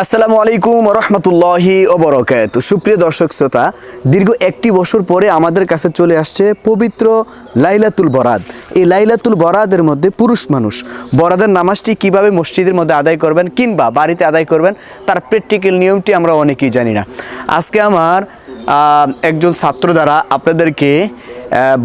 আসসালামু আলাইকুম রহমতুল্লাহি ওবরকাত। সুপ্রিয় দর্শক শ্রোতা, দীর্ঘ একটি বছর পরে আমাদের কাছে চলে আসছে পবিত্র লাইলাতুল বরাদ। এই লাইলাতুল বরাদের মধ্যে পুরুষ মানুষ, বরাদের নামাজটি কীভাবে মসজিদের মধ্যে আদায় করবেন কিংবা বাড়িতে আদায় করবেন, তার প্র্যাকটিক্যাল নিয়মটি আমরা অনেকেই জানি না। আজকে আমার একজন ছাত্র দ্বারা আপনাদেরকে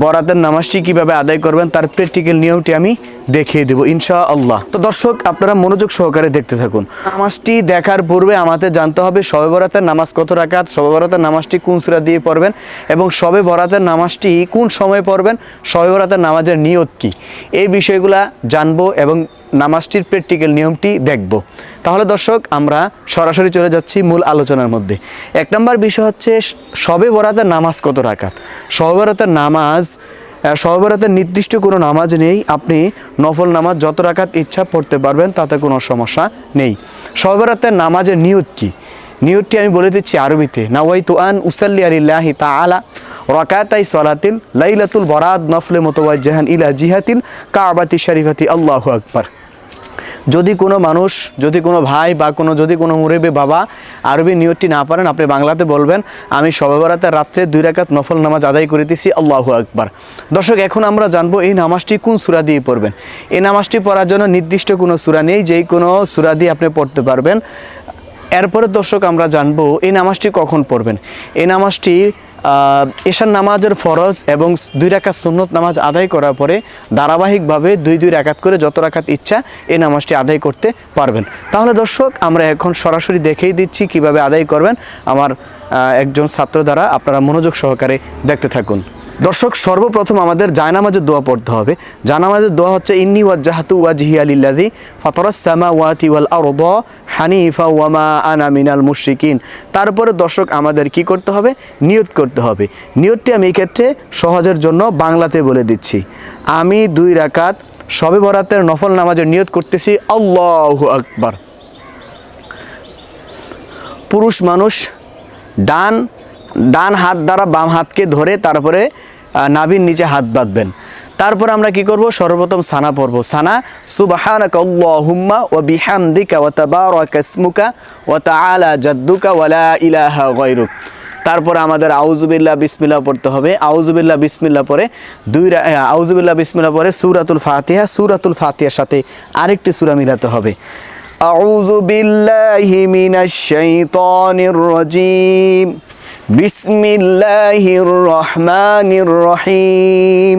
বরাতের নামাজটি কীভাবে আদায় করবেন, তার প্র্যাকটিক্যাল নিয়মটি আমি দেখিয়ে দেবো ইনশা আল্লাহ তো দর্শক, আপনারা মনোযোগ সহকারে দেখতে থাকুন। নামাজটি দেখার পূর্বে আমাদের জানতে হবে সবে বরাতের নামাজ কত রাখাত সবে বরাতের নামাজটি কোন সুরা দিয়ে পড়বেন এবং সবে বরাতের নামাজটি কোন সময়ে পড়বেন সবে বরাতের নামাজের নিয়ত কী? এই বিষয়গুলা জানব এবং নামাজটির প্র্যাকটিক্যাল নিয়মটি দেখব। তাহলে দর্শক, আমরা সরাসরি চলে যাচ্ছি মূল আলোচনার মধ্যে। এক নম্বর বিষয় হচ্ছে, সবে বরাতের নামাজ কত শবে বরাতের নামাজ শবে বরাতের নির্দিষ্ট কোনো নামাজ নেই। আপনি নফল নামাজ যত রাখাত ইচ্ছা পড়তে পারবেন, তাতে কোনো সমস্যা নেই। শবে বরাতের নামাজের নিয়ত কী? নিয়তটি আমি বলে দিচ্ছি আরবিতে। নাওয়াই তো আন উসাল্লি আলিল্লাহি তা আলা রাকাতাই সলাতিল লাইলাতুল বরাদ নফলে মোতওয়াজ্জাহান ইলা জিহাতিল কাবাতি শরীফাতি আল্লাহু আকবার। যদি কোনো মানুষ, যদি কোনো ভাই বা কোনো, যদি কোনো মুরব্বী বাবা আরবি নিয়তটি না পারেন, আপনি বাংলাতে বলবেন, আমি সবে বরাতের রাত্রে দুই রাকাত নফল নামাজ আদায় করিতেছি আল্লাহু আকবার। দর্শক, এখন আমরা জানব এই নামাজটি কোন সুরা দিয়ে পড়বেন। এই নামাজটি পড়ার জন্য নির্দিষ্ট কোনো সুরা নেই, যেই কোনো সুরা দিয়ে আপনি পড়তে পারবেন। এরপরে দর্শক, আমরা জানব এই নামাজটি কখন পড়বেন। এই নামাজটি এশার নামাজের ফরজ এবং দুই রাকাত সুন্নত নামাজ আদায় করার পরে ধারাবাহিকভাবে দুই দুই রাকাত করে যত রাকাত ইচ্ছা এই নামাজটি আদায় করতে পারবেন। তাহলে দর্শক, আমরা এখন সরাসরি দেখেই দিচ্ছি কীভাবে আদায় করবেন। আমার একজন ছাত্র দ্বারা আপনারা মনোযোগ সহকারে দেখতে থাকুন। দর্শক, সর্বপ্রথম আমাদের জায়নামাজের দোয়া পড়তে হবে। জায়নামাজের দোয়া হচ্ছে, ইন্নি ওয়াজ্জাহাতু ওয়াজহি আলিল্লাজি ফাতরাস সামাওয়াতি ওয়াল আরদ হানিফা ওয়ামা আনা মিনাল মুশরিকিন। তারপরে দর্শক, আমাদের কি করতে হবে? নিয়ত করতে হবে। নিয়তটি আমি এই ক্ষেত্রে সহজের জন্য বাংলাতে বলে দিচ্ছি। আমি দুই রাকাত সবে বরাতের নফল নামাজের নিয়ত করতেছি, আল্লাহু আকবার। পুরুষ মানুষ ডান ডান হাত দ্বারা বাম হাতকে ধরে তারপরে নাভির নিচে হাত বাঁধবেন। তারপর আমরা কি করব সর্বপ্রথম সানা পড়ব সানা সুবহানাকা আল্লাহুম্মা ওয়া বিহামদিকা ওয়া তাবারাকা ইসমুকা ওয়া তাআলা জাদ্দুকা ওয়া লা ইলাহা গায়রুক তারপর আমাদের আউজুবিল্লাহ বিসমিল্লাহ পড়তে হবে আউজুবিল্লাহ বিসমিল্লাহ পরে দুই রা- আহ, আউজুবিল্লাহ বিসমিল্লাহ পরে সূরাতুল ফাতিহা সূরাতুল ফাতিহার সাথে আরেকটি সূরা মিলাতে হবে أعوذ بالله من الشيطان الرجيم بسم الله الرحمن الرحيم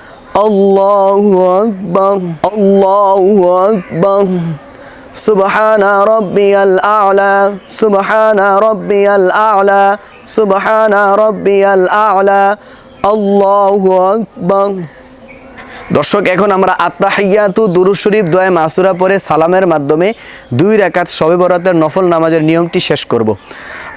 الله أكبر الله أكبر سبحان ربي الأعلى سبحان ربي الأعلى سبحان ربي الأعلى الله أكبر দর্শক এখন আমরা আত্মাহিয়াতু দুরুদ শরীফ দোয়া মাসুরা পরে সালামের মাধ্যমে দুই রাকাত শবে বরাতের নফল নামাজের নিয়মটি শেষ করব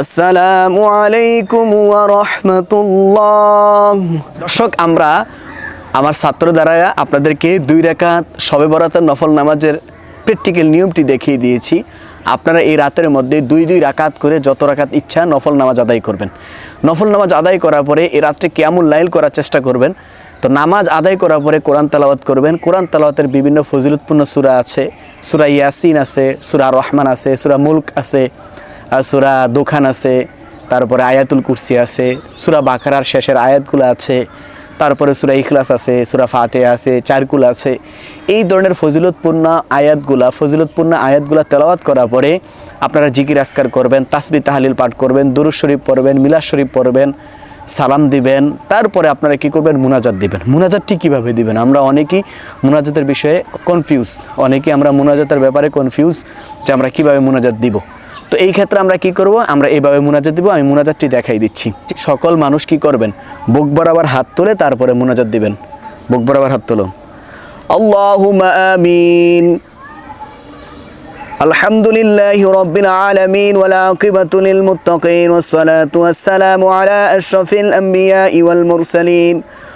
আসসালামু আলাইকুম ওয়া রাহমাতুল্লাহ। দর্শক, আমরা আমার ছাত্র দ্বারা আপনাদেরকে দুই রাকাত শবে বরাতের নফল নামাজের প্র্যাকটিক্যাল নিয়মটি দেখিয়ে দিয়েছি। আপনারা এই রাতের মধ্যে দুই দুই রাকাত করে যত রাকাত ইচ্ছা নফল নামাজ আদায় করবেন। নফল নামাজ আদায় করার পরে এই রাত্রে কেমন লাইল করার চেষ্টা করবেন। তো নামাজ আদায় করার পরে কোরআন তালাওয়াত করবেন। কোরআন তালাওয়াতের বিভিন্ন ফজিলতপূর্ণ সুরা আছে। সুরা ইয়াসিন আছে, সুরা রহমান আছে, সুরা মুলক আছে। সুরা দোকান আছে, তারপরে আয়াতুল কুরসি আছে, সুরা বাকারার শেষের আয়াতগুলো আছে, তারপরে সুরা ইখলাস আছে, সুরা ফাতে আছে, চারকুল আছে। এই ধরনের ফজিলতপূর্ণ আয়াতগুলা ফজিলতপূর্ণ আয়াতগুলা তেলাওয়াত করার পরে আপনারা জিকির আসকার করবেন, তাসবি তাহালিল পাঠ করবেন দুরুজ শরীফ পড়বেন, মিলাদ শরীফ পড়বেন, সালাম দিবেন, তারপরে আপনারা কি করবেন? মুনাজাত দিবেন। মুনাজাতটি কীভাবে দিবেন? আমরা অনেকেই মুনাজাতের বিষয়ে কনফিউজ অনেকেই আমরা মুনাজাতের ব্যাপারে কনফিউজ যে আমরা কীভাবে মুনাজাত দিব। তো এই ক্ষেত্রে আমরা কি করব আমরা এইভাবে মুনাজাত দিব আমি মুনাজাতটি দেখাই দিচ্ছি সকল মানুষ কি করবেন বুক বরাবর হাত তুলে তারপরে মুনাজাত দিবেন বুক বরাবর হাত তুলো আল্লাহুম্মা আমিন الحمد لله رب العالمين والعاقبة للمتقين والصلاة والسلام على أشرف الأنبياء والمرسلين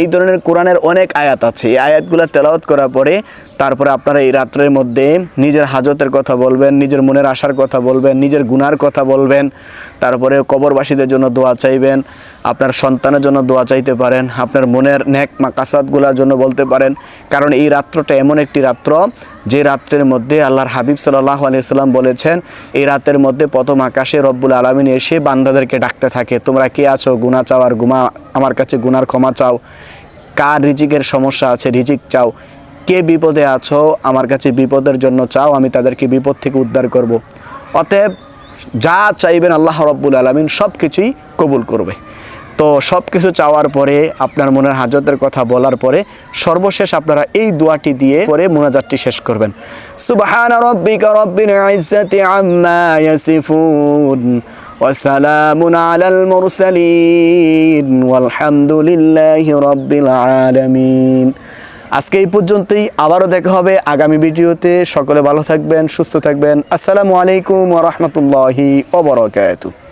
এই ধরনের কোরআনের অনেক আয়াত আছে। এই আয়াতগুলো তেলাওয়াত করার পরে তারপরে আপনারা এই রাত্রের মধ্যে নিজের হাজতের কথা বলবেন, নিজের মনের আশার কথা বলবেন, নিজের গুনার কথা বলবেন, তারপরে কবরবাসীদের জন্য দোয়া চাইবেন, আপনার সন্তানের জন্য দোয়া চাইতে পারেন, আপনার মনের ন্যাক মাকাসাদগুলোর জন্য বলতে পারেন। কারণ এই রাত্রটা এমন একটি রাত্র যে রাত্রের মধ্যে আল্লাহর হাবিব সাল্লাহ আলিয়াল্লাম বলেছেন, এই রাতের মধ্যে প্রথম আকাশে রব্বুল আলমিন এসে বান্দাদেরকে ডাকতে থাকে, তোমরা কে আছো? গুণা চাও আর গুমা আমার কাছে গুনার ক্ষমা চাও। কার রিজিকের সমস্যা আছে, রিজিক চাও। কে বিপদে আছো, আমার কাছে বিপদের জন্য চাও, আমি তাদেরকে বিপদ থেকে উদ্ধার করব। অতএব যা চাইবেন আল্লাহ রব্বুল আলমিন সব কিছুই কবুল করবে। তো সব কিছু চাওয়ার পরে আপনার মনের হাজতের কথা বলার পরে সর্বশেষ আপনারা এই দোয়াটি দিয়ে পরে মোনাজাতটি শেষ করবেন সুবহান রব্বিকা রব্বিল ইজ্জাতি আম্মা ইয়াসিফুন وسلام على المرسلين والحمد لله رب العالمين আজকে এই পর্যন্তই আবারও দেখা হবে আগামী ভিডিওতে সকলে ভালো থাকবেন সুস্থ থাকবেন আসসালামু আলাইকুম ওয়া রাহমাতুল্লাহি ওয়া বারাকাতুহু